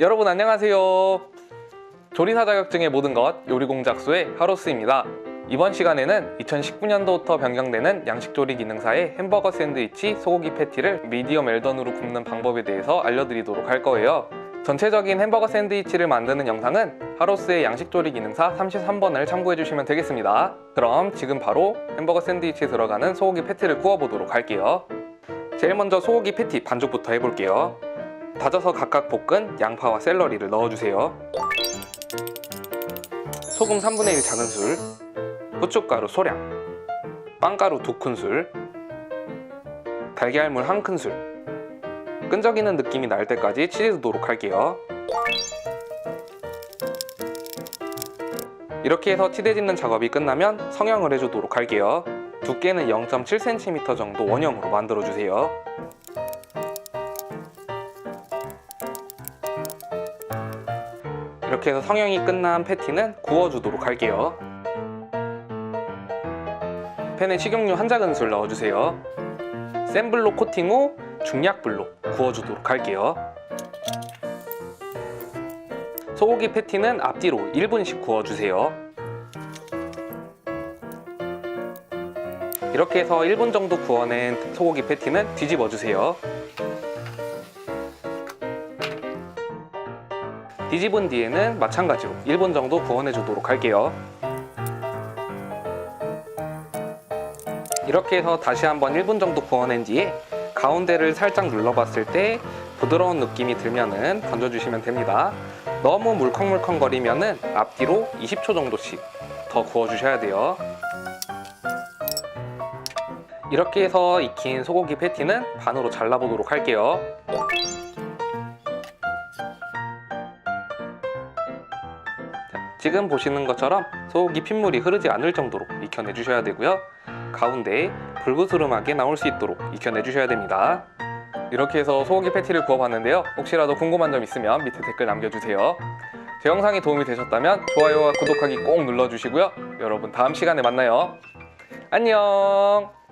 여러분 안녕하세요. 조리사 자격증의 모든 것 요리공작소의 하로스입니다. 이번 시간에는 2019년도부터 변경되는 양식조리 기능사의 햄버거 샌드위치 소고기 패티를 미디엄 웰던으로 굽는 방법에 대해서 알려드리도록 할 거예요. 전체적인 햄버거 샌드위치를 만드는 영상은 하로스의 양식조리 기능사 33번을 참고해 주시면 되겠습니다. 그럼 지금 바로 햄버거 샌드위치에 들어가는 소고기 패티를 구워보도록 할게요. 제일 먼저 소고기 패티 반죽부터 해볼게요. 다져서 각각 볶은 양파와 샐러리를 넣어주세요. 소금 3분의 1 작은술, 후춧가루 소량, 빵가루 2큰술, 달걀물 1큰술, 끈적이는 느낌이 날 때까지 치즈도록 할게요. 이렇게 해서 치대 짓는 작업이 끝나면 성형을 해주도록 할게요. 두께는 0.7cm 정도 원형으로 만들어주세요. 이렇게 해서 성형이 끝난 패티는 구워주도록 할게요. 팬에 식용유 한 작은술 넣어주세요. 센 불로 코팅 후 중약불로 구워주도록 할게요. 소고기 패티는 앞뒤로 1분씩 구워주세요. 이렇게 해서 1분 정도 구워낸 소고기 패티는 뒤집어 주세요. 뒤집은 뒤에는 마찬가지로 1분 정도 구워내 주도록 할게요. 이렇게 해서 다시 한번 1분 정도 구워낸 뒤에 가운데를 살짝 눌러봤을 때 부드러운 느낌이 들면은 건져주시면 됩니다. 너무 물컹물컹 거리면은 앞뒤로 20초 정도씩 더 구워주셔야 돼요. 이렇게 해서 익힌 소고기 패티는 반으로 잘라보도록 할게요. 지금 보시는 것처럼 소고기 핏물이 흐르지 않을 정도로 익혀내 주셔야 되고요. 가운데 불그스름하게 나올 수 있도록 익혀내 주셔야 됩니다. 이렇게 해서 소고기 패티를 구워봤는데요. 혹시라도 궁금한 점 있으면 밑에 댓글 남겨주세요. 제 영상이 도움이 되셨다면 좋아요와 구독하기 꼭 눌러주시고요. 여러분 다음 시간에 만나요. 안녕!